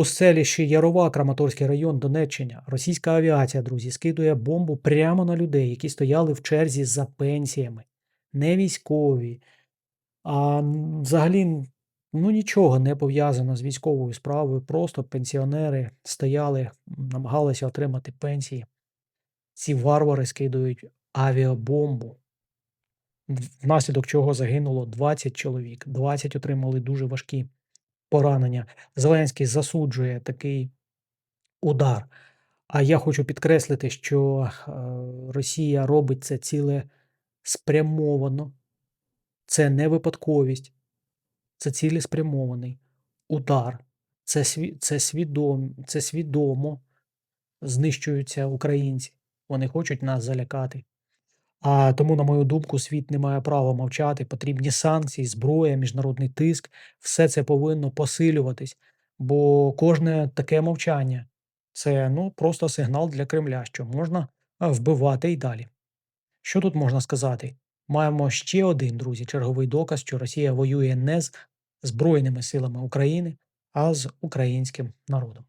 У селищі Ярова, Краматорський район, Донеччина, російська авіація, друзі, скидує бомбу прямо на людей, які стояли в черзі за пенсіями. Не військові, а взагалі ну, нічого не пов'язано з військовою справою. Просто пенсіонери стояли, намагалися отримати пенсії. Ці варвари скидують авіабомбу, внаслідок чого загинуло 20 чоловік, 20 отримали дуже важкі поранення. Зеленський засуджує такий удар. А я хочу підкреслити, що е, Росія робить це цілеспрямовано. Це не випадковість, це цілеспрямований удар. Це, це, свідом, це свідомо знищуються українці. Вони хочуть нас залякати. А тому, на мою думку, світ не має права мовчати. Потрібні санкції, зброя, міжнародний тиск. Все це повинно посилюватись, бо кожне таке мовчання це ну, просто сигнал для Кремля, що можна вбивати і далі. Що тут можна сказати? Маємо ще один, друзі, черговий доказ, що Росія воює не з Збройними силами України, а з українським народом.